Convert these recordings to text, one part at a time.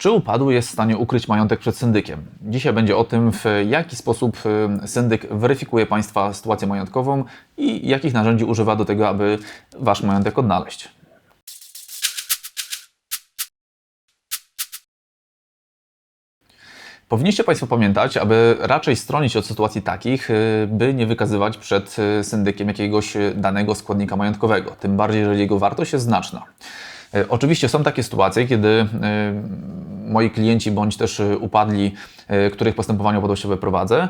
Czy upadły jest w stanie ukryć majątek przed syndykiem? Dzisiaj będzie o tym, w jaki sposób y, syndyk weryfikuje Państwa sytuację majątkową i jakich narzędzi używa do tego, aby Wasz majątek odnaleźć. Powinniście Państwo pamiętać, aby raczej stronić od sytuacji takich, y, by nie wykazywać przed y, syndykiem jakiegoś danego składnika majątkowego, tym bardziej, jeżeli jego wartość jest znaczna. Oczywiście są takie sytuacje, kiedy moi klienci bądź też y, upadli, których postępowanie upadłościowe prowadzę,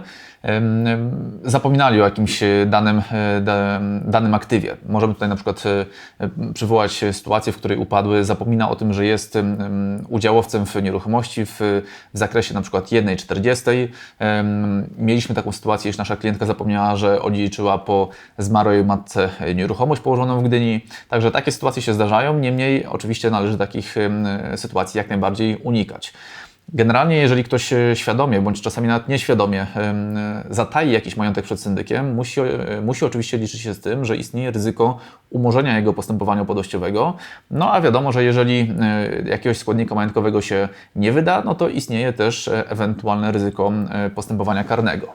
zapominali o jakimś danym, da- danym aktywie. Możemy tutaj na przykład y, przywołać sytuację, w której upadły zapomina o tym, że jest udziałowcem w nieruchomości w, zakresie na przykład 1,40. Ym, Mieliśmy taką sytuację, iż nasza klientka zapomniała, że odziedziczyła po zmarłej matce nieruchomość położoną w Gdyni. Także takie sytuacje się zdarzają, niemniej oczywiście należy takich sytuacji jak najbardziej unikać. Generalnie, jeżeli ktoś e, świadomie, bądź czasami nawet nieświadomie e, zatai jakiś majątek przed syndykiem, musi, e, musi oczywiście liczyć się z tym, że istnieje ryzyko umorzenia jego postępowania upadłościowego. No a wiadomo, że jeżeli jakiegoś składnika majątkowego się nie wyda, no to istnieje też ewentualne ryzyko postępowania karnego.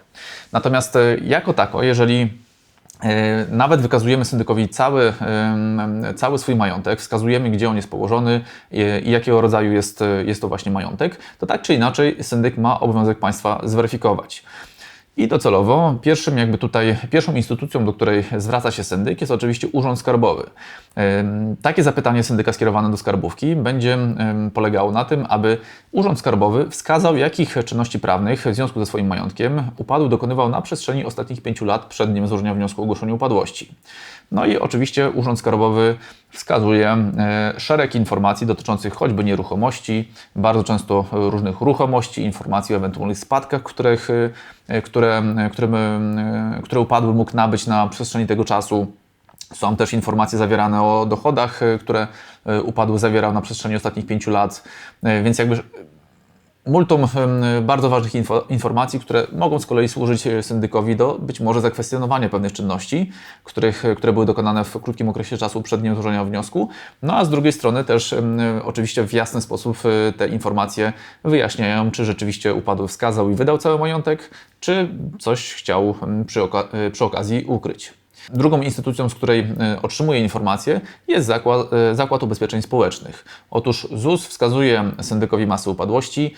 Natomiast jako tako, jeżeli Nawet wykazujemy syndykowi cały, cały swój majątek, wskazujemy, gdzie on jest położony i, i jakiego rodzaju jest, jest to właśnie majątek, to tak czy inaczej syndyk ma obowiązek państwa zweryfikować. I docelowo pierwszym jakby tutaj, pierwszą instytucją, do której zwraca się syndyk jest oczywiście Urząd Skarbowy. Takie zapytanie syndyka skierowane do skarbówki będzie polegało na tym, aby Urząd Skarbowy wskazał, jakich czynności prawnych w związku ze swoim majątkiem upadły dokonywał na przestrzeni ostatnich pięciu lat przed dniem złożenia wniosku o ogłoszenie upadłości. No i oczywiście Urząd Skarbowy wskazuje e, szereg informacji dotyczących choćby nieruchomości, bardzo często różnych ruchomości, informacji o ewentualnych spadkach, których, e, które, które, e, które upadły mógł nabyć na przestrzeni tego czasu. Są też informacje zawierane o dochodach, które upadły zawierał na przestrzeni ostatnich pięciu lat, więc jakby multum bardzo ważnych info, informacji, które mogą z kolei służyć e, syndykowi do być może zakwestionowania pewnych czynności, których, które były dokonane w krótkim okresie czasu przed dniem złożenia wniosku. No a z drugiej strony też oczywiście w jasny sposób e, te informacje wyjaśniają, czy rzeczywiście upadły wskazał i wydał cały majątek, czy coś chciał przy, oka- e, przy okazji ukryć. Drugą instytucją, z której e, otrzymuje informacje, jest Zakład, e, Zakład Ubezpieczeń Społecznych. Otóż ZUS wskazuje syndykowi masy upadłości,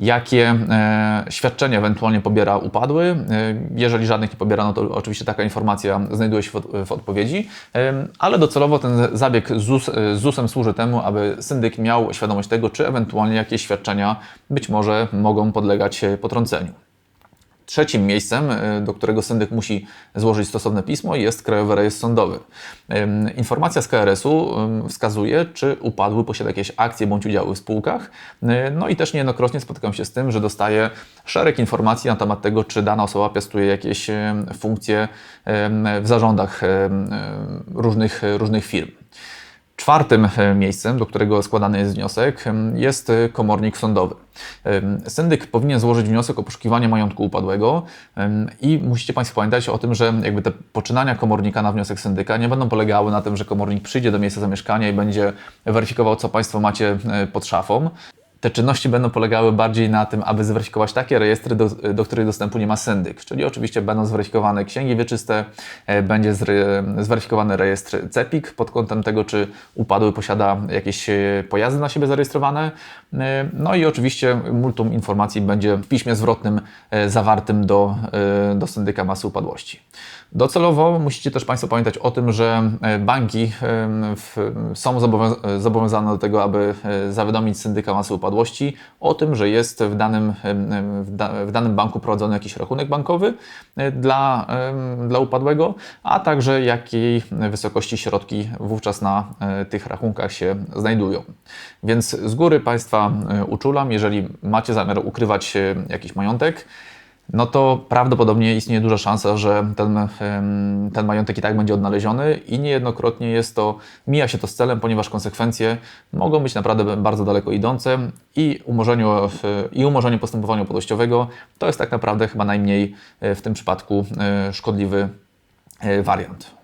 jakie e, świadczenia ewentualnie pobiera upadły. Jeżeli żadnych nie pobiera, no to oczywiście taka informacja znajduje się w, od, w odpowiedzi, ale docelowo ten zabieg ZUS, ZUS-em służy temu, aby syndyk miał świadomość tego, czy ewentualnie jakieś świadczenia być może mogą podlegać potrąceniu. Trzecim miejscem, e, do którego syndyk musi złożyć stosowne pismo, jest Krajowy Rejestr Sądowy. Informacja z KRS-u wskazuje, czy upadły posiada jakieś akcje bądź udziały w spółkach. E, No i też niejednokrotnie spotykam się z tym, że dostaję szereg informacji na temat tego, czy dana osoba piastuje jakieś funkcje w zarządach różnych, różnych firm. Czwartym e, miejscem, do którego składany jest wniosek, em, jest e, komornik sądowy. Syndyk powinien złożyć wniosek o poszukiwanie majątku upadłego i musicie Państwo pamiętać o tym, że jakby te poczynania komornika na wniosek syndyka nie będą polegały na tym, że komornik przyjdzie do miejsca zamieszkania i będzie weryfikował, co Państwo macie e, pod szafą. Te czynności będą polegały bardziej na tym, aby zweryfikować takie rejestry, do, do których dostępu nie ma syndyk. Czyli oczywiście będą zweryfikowane księgi wieczyste, e, będzie zweryfikowany rejestr CEPIK pod kątem tego, czy upadły posiada jakieś e, pojazdy na siebie zarejestrowane. E, No i oczywiście multum informacji będzie w piśmie zwrotnym zawartym do, do syndyka masy upadłości. Docelowo musicie też Państwo pamiętać o tym, że banki w, są zobowiąza- zobowiązane do tego, aby zawiadomić syndyka masy upadłości o tym, że jest w danym, w da, w danym banku prowadzony jakiś rachunek bankowy e, dla, dla upadłego, a także jakiej wysokości środki wówczas na e, tych rachunkach się znajdują. Więc z góry Państwa e, uczulam, jeżeli macie zamiar ukrywać jakiś majątek, no to prawdopodobnie istnieje duża szansa, że ten, ten majątek i tak będzie odnaleziony i niejednokrotnie jest to, mija się to z celem, ponieważ konsekwencje mogą być naprawdę bardzo daleko idące i umorzeniu, e, i umorzenie postępowania upadłościowego to jest tak naprawdę chyba najmniej e, w tym przypadku e, szkodliwy wariant.